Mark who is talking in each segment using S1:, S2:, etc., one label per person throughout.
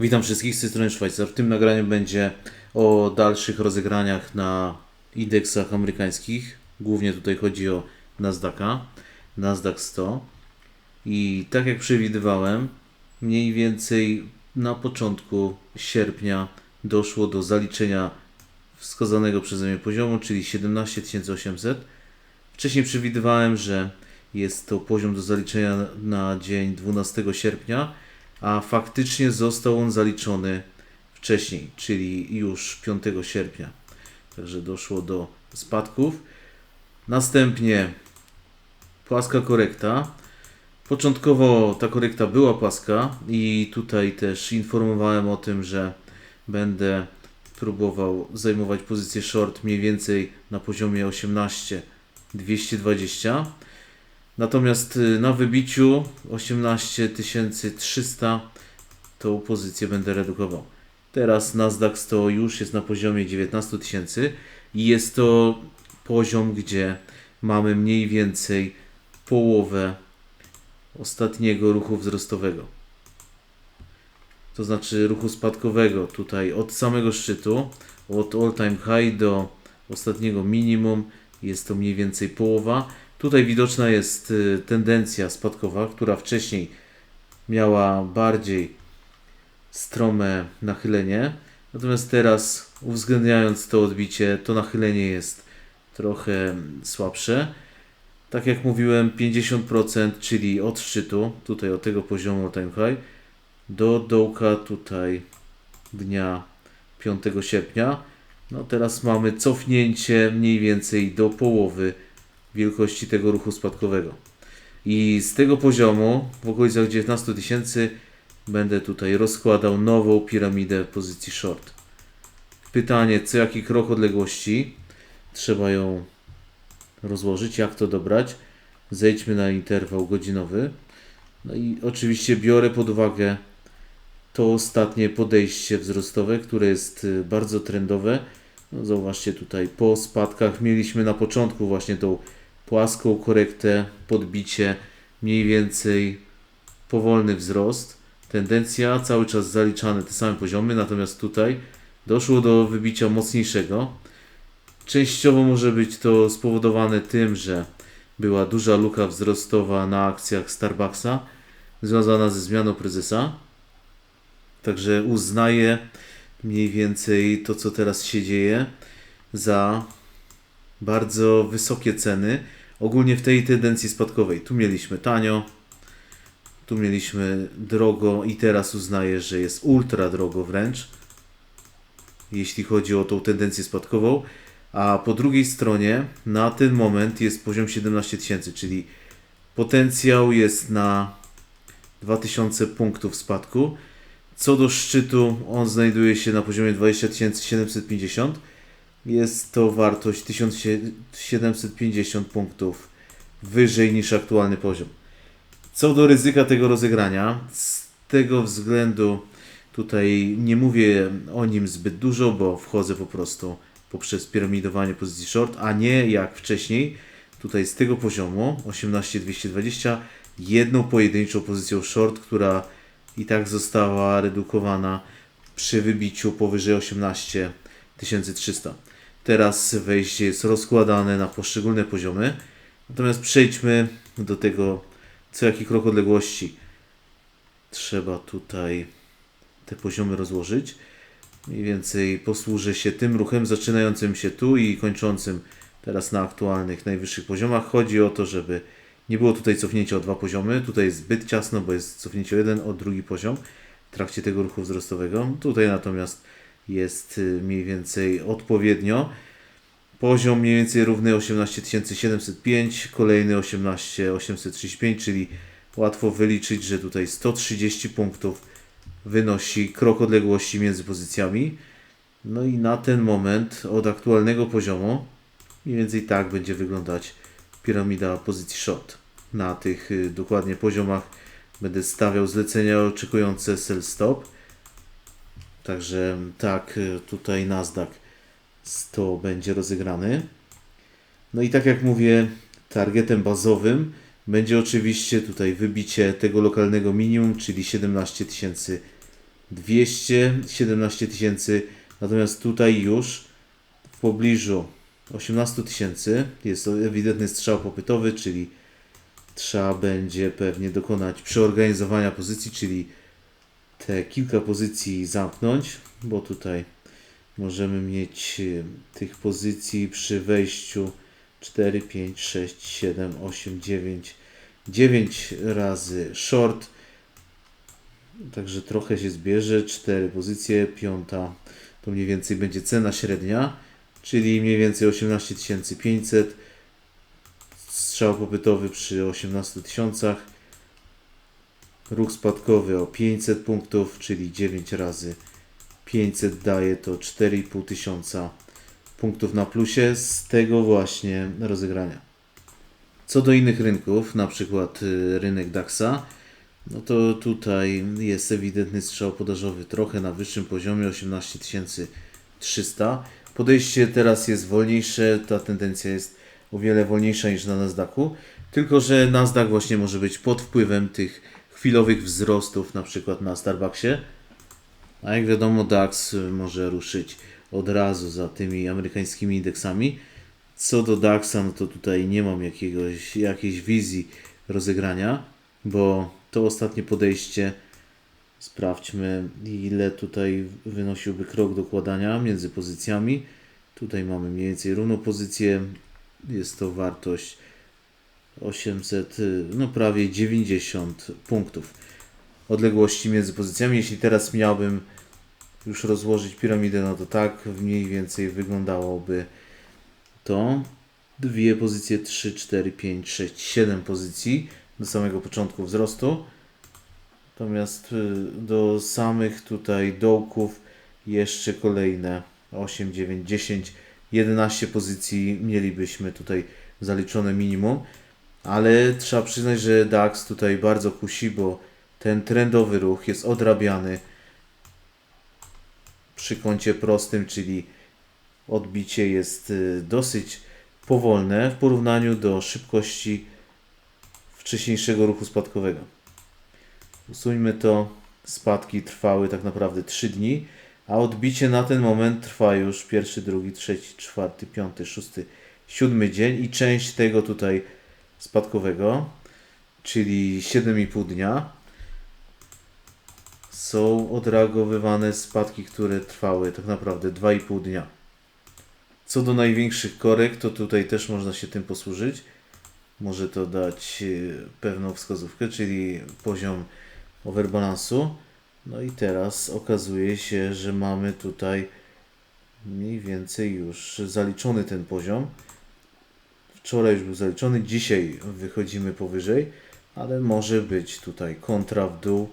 S1: Witam wszystkich z tej strony Szwajcar. W tym nagraniu będzie o dalszych rozegraniach na indeksach amerykańskich. Głównie tutaj chodzi o Nasdaqa, Nasdaq 100. I tak jak przewidywałem, mniej więcej na początku sierpnia doszło do zaliczenia wskazanego przeze mnie poziomu, czyli 17 800. Wcześniej przewidywałem, że jest to poziom do zaliczenia na dzień 12 sierpnia, a faktycznie został on zaliczony wcześniej, czyli już 5 sierpnia. Także doszło do spadków. Następnie płaska korekta. Początkowo ta korekta była płaska i tutaj też informowałem o tym, że będę próbował zajmować pozycję short mniej więcej na poziomie 18 220. Natomiast y, na wybiciu 18300 tą pozycję będę redukował. Teraz Nasdaq 100 już jest na poziomie 19 tysięcy i jest to poziom, gdzie mamy mniej więcej połowę ostatniego ruchu wzrostowego. To znaczy ruchu spadkowego tutaj od samego szczytu, od all time high do ostatniego minimum jest to mniej więcej połowa. Tutaj widoczna jest y, tendencja spadkowa, która wcześniej miała bardziej strome nachylenie. Natomiast teraz, uwzględniając to odbicie, to nachylenie jest trochę słabsze. Tak jak mówiłem, 50%, czyli od szczytu, tutaj od tego poziomu time high, do dołka tutaj dnia 5 sierpnia. No teraz mamy cofnięcie mniej więcej do połowy wielkości tego ruchu spadkowego. I z tego poziomu, w okolicach 19 tysięcy, będę tutaj rozkładał nową piramidę pozycji short. Pytanie, co jaki krok odległości trzeba ją rozłożyć, jak to dobrać. Zejdźmy na interwał godzinowy. No i oczywiście biorę pod uwagę to ostatnie podejście wzrostowe, które jest y, bardzo trendowe. No zauważcie tutaj, po spadkach mieliśmy na początku właśnie tą płaską korektę, podbicie, mniej więcej powolny wzrost. Tendencja cały czas zaliczane te same poziomy, natomiast tutaj doszło do wybicia mocniejszego. Częściowo może być to spowodowane tym, że była duża luka wzrostowa na akcjach Starbucksa związana ze zmianą prezesa. Także uznaję mniej więcej to, co teraz się dzieje, za bardzo wysokie ceny. Ogólnie w tej tendencji spadkowej. Tu mieliśmy tanio, tu mieliśmy drogo i teraz uznaję, że jest ultra drogo wręcz, jeśli chodzi o tą tendencję spadkową. A po drugiej stronie na ten moment jest poziom 17 tysięcy, czyli potencjał jest na 2000 punktów spadku. Co do szczytu, on znajduje się na poziomie 20 750. Jest to wartość 1750 punktów wyżej niż aktualny poziom. Co do ryzyka tego rozegrania, z tego względu tutaj nie mówię o nim zbyt dużo, bo wchodzę po prostu poprzez piramidowanie pozycji short, a nie jak wcześniej, tutaj z tego poziomu 18220 jedną pojedynczą pozycją short, która i tak została redukowana przy wybiciu powyżej 18300. Teraz wejście jest rozkładane na poszczególne poziomy. Natomiast przejdźmy do tego, co jaki krok odległości trzeba tutaj te poziomy rozłożyć. Mniej więcej posłużę się tym ruchem zaczynającym się tu i kończącym teraz na aktualnych najwyższych poziomach. Chodzi o to, żeby nie było tutaj cofnięcia o dwa poziomy. Tutaj jest zbyt ciasno, bo jest cofnięcie o jeden, o drugi poziom w trakcie tego ruchu wzrostowego. Tutaj natomiast jest y, mniej więcej odpowiednio. Poziom mniej więcej równy 18705, kolejny 18835, czyli łatwo wyliczyć, że tutaj 130 punktów wynosi krok odległości między pozycjami. No i na ten moment od aktualnego poziomu mniej więcej tak będzie wyglądać piramida pozycji short. Na tych y, dokładnie poziomach będę stawiał zlecenia oczekujące sell stop. Także tak y, tutaj Nasdaq 100 będzie rozegrany. No i tak jak mówię, targetem bazowym będzie oczywiście tutaj wybicie tego lokalnego minimum, czyli 17 217 tysięcy, natomiast tutaj już w pobliżu 18 tysięcy jest to ewidentny strzał popytowy, czyli trzeba będzie pewnie dokonać przeorganizowania pozycji, czyli te kilka pozycji zamknąć, bo tutaj możemy mieć e, tych pozycji przy wejściu 4, 5, 6, 7, 8, 9, 9 razy short. Także trochę się zbierze. 4 pozycje, piąta to mniej więcej będzie cena średnia, czyli mniej więcej 18 500. Strzał popytowy przy 18 tysiącach. Ruch spadkowy o 500 punktów, czyli 9 razy 500 daje to 4,5 tysiąca punktów na plusie z tego właśnie rozegrania. Co do innych rynków, na przykład y, rynek DAX-a, no to tutaj jest ewidentny strzał podażowy trochę na wyższym poziomie 18 300. Podejście teraz jest wolniejsze, ta tendencja jest o wiele wolniejsza niż na Nasdaqu, tylko że Nasdaq właśnie może być pod wpływem tych chwilowych wzrostów, na przykład na Starbucksie, a jak wiadomo, DAX może ruszyć od razu za tymi amerykańskimi indeksami. Co do DAXa, no to tutaj nie mam jakiegoś, jakiejś wizji rozegrania, bo to ostatnie podejście, sprawdźmy ile tutaj wynosiłby krok dokładania między pozycjami. Tutaj mamy mniej więcej równą pozycję, jest to wartość 800, no prawie 90 punktów odległości między pozycjami. Jeśli teraz miałbym już rozłożyć piramidę, no to tak mniej więcej wyglądałoby to. Dwie pozycje, 3, 4, 5, 6, 7 pozycji do samego początku wzrostu. Natomiast y, do samych tutaj dołków jeszcze kolejne 8, 9, 10, 11 pozycji mielibyśmy tutaj zaliczone minimum. Ale trzeba przyznać, że DAX tutaj bardzo kusi, bo ten trendowy ruch jest odrabiany przy kącie prostym, czyli odbicie jest y, dosyć powolne w porównaniu do szybkości wcześniejszego ruchu spadkowego. Usuńmy to. Spadki trwały tak naprawdę 3 dni, a odbicie na ten moment trwa już pierwszy, drugi, trzeci, czwarty, piąty, szósty, siódmy dzień i część tego tutaj spadkowego, czyli 7,5 dnia są odreagowywane spadki, które trwały tak naprawdę 2,5 dnia. Co do największych korek, to tutaj też można się tym posłużyć. Może to dać e, pewną wskazówkę, czyli poziom overbalansu. No i teraz okazuje się, że mamy tutaj mniej więcej już zaliczony ten poziom. Wczoraj już był zaliczony, dzisiaj wychodzimy powyżej, ale może być tutaj kontra w dół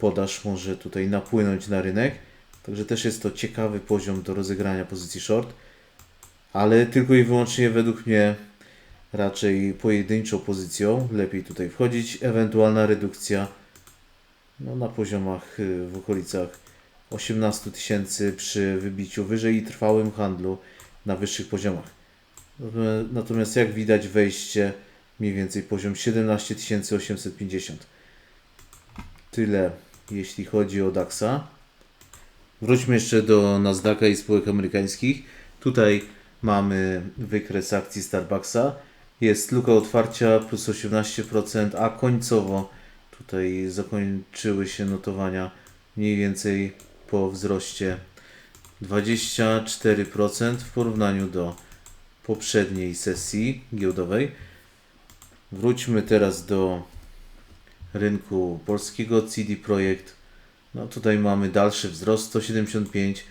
S1: podaż może tutaj napłynąć na rynek. Także też jest to ciekawy poziom do rozegrania pozycji short, ale tylko i wyłącznie według mnie raczej pojedynczą pozycją. Lepiej tutaj wchodzić. Ewentualna redukcja no, na poziomach y, w okolicach 18 tysięcy przy wybiciu wyżej i trwałym handlu na wyższych poziomach. Natomiast jak widać wejście mniej więcej poziom 17 850. Tyle jeśli chodzi o DAXa. Wróćmy jeszcze do Nasdaqa i spółek amerykańskich. Tutaj mamy wykres akcji Starbucksa. Jest luka otwarcia plus 18%, a końcowo tutaj zakończyły się notowania mniej więcej po wzroście 24% w porównaniu do poprzedniej sesji giełdowej. Wróćmy teraz do rynku polskiego CD Projekt. No tutaj mamy dalszy wzrost 175,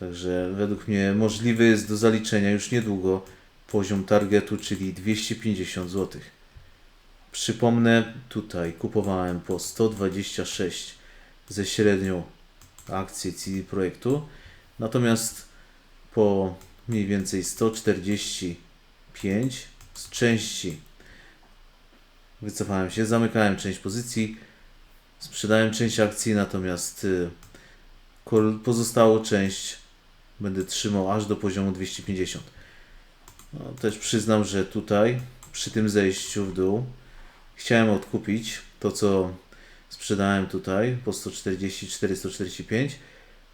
S1: także według mnie możliwy jest do zaliczenia już niedługo poziom targetu, czyli 250 zł. Przypomnę, tutaj kupowałem po 126 ze średnią akcję CD Projektu, natomiast po mniej więcej 145 z części Wycofałem się, zamykałem część pozycji, sprzedałem część akcji, natomiast y, pozostałą część będę trzymał aż do poziomu 250. No, też przyznam, że tutaj przy tym zejściu w dół chciałem odkupić to, co sprzedałem tutaj po 140, 445,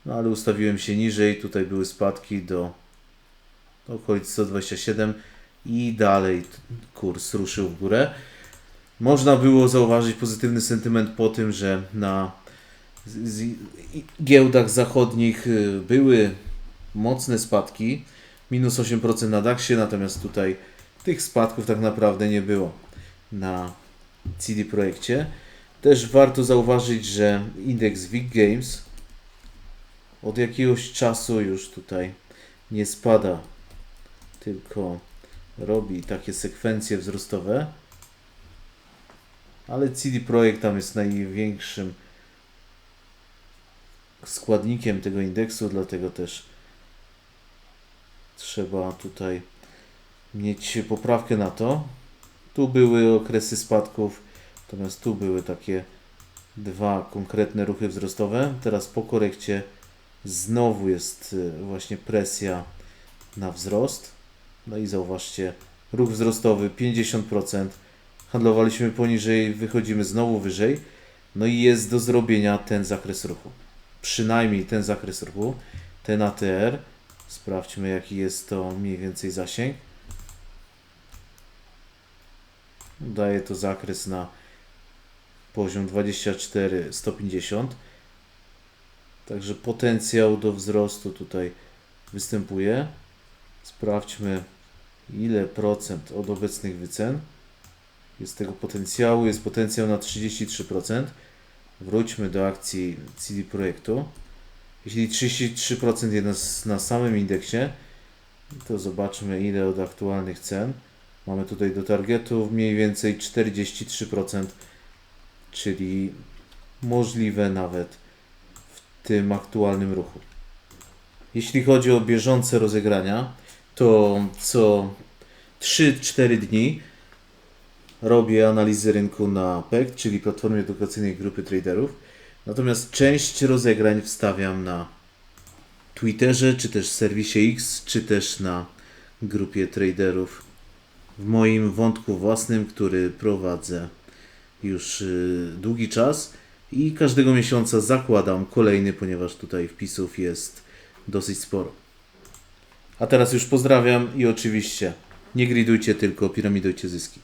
S1: no ale ustawiłem się niżej, tutaj były spadki do okolic 127 i dalej kurs ruszył w górę. Można było zauważyć pozytywny sentyment po tym, że na giełdach zachodnich y, były mocne spadki, minus 8% na DAXie, natomiast tutaj tych spadków tak naprawdę nie było na CD Projekcie. Też warto zauważyć, że indeks WIG Games od jakiegoś czasu już tutaj nie spada, tylko robi takie sekwencje wzrostowe. Ale CD Projekt tam jest największym składnikiem tego indeksu, dlatego też trzeba tutaj mieć poprawkę na to. Tu były okresy spadków, natomiast tu były takie dwa konkretne ruchy wzrostowe. Teraz po korekcie znowu jest y, właśnie presja na wzrost. No i zauważcie, ruch wzrostowy 50%. Handlowaliśmy poniżej, wychodzimy znowu wyżej. No i jest do zrobienia ten zakres ruchu. Przynajmniej ten zakres ruchu, ten ATR. Sprawdźmy jaki jest to mniej więcej zasięg. Daje to zakres na poziom 24 150. Także potencjał do wzrostu tutaj występuje. Sprawdźmy ile procent od obecnych wycen jest tego potencjału. Jest potencjał na 33%. Wróćmy do akcji CD Projektu. Jeśli 33% jest na, samym indeksie, to zobaczmy ile od aktualnych cen. Mamy tutaj do targetu mniej więcej 43%, czyli możliwe nawet w tym aktualnym ruchu. Jeśli chodzi o bieżące rozegrania, to co 3-4 dni robię analizy rynku na PEC, czyli Platformie Edukacyjnej Grupy Traderów. Natomiast część rozegrań wstawiam na Twitterze, czy też w serwisie X, czy też na grupie traderów w moim wątku własnym, który prowadzę już y, długi czas i każdego miesiąca zakładam kolejny, ponieważ tutaj wpisów jest dosyć sporo. A teraz już pozdrawiam i oczywiście nie gridujcie, tylko piramidujcie zyski.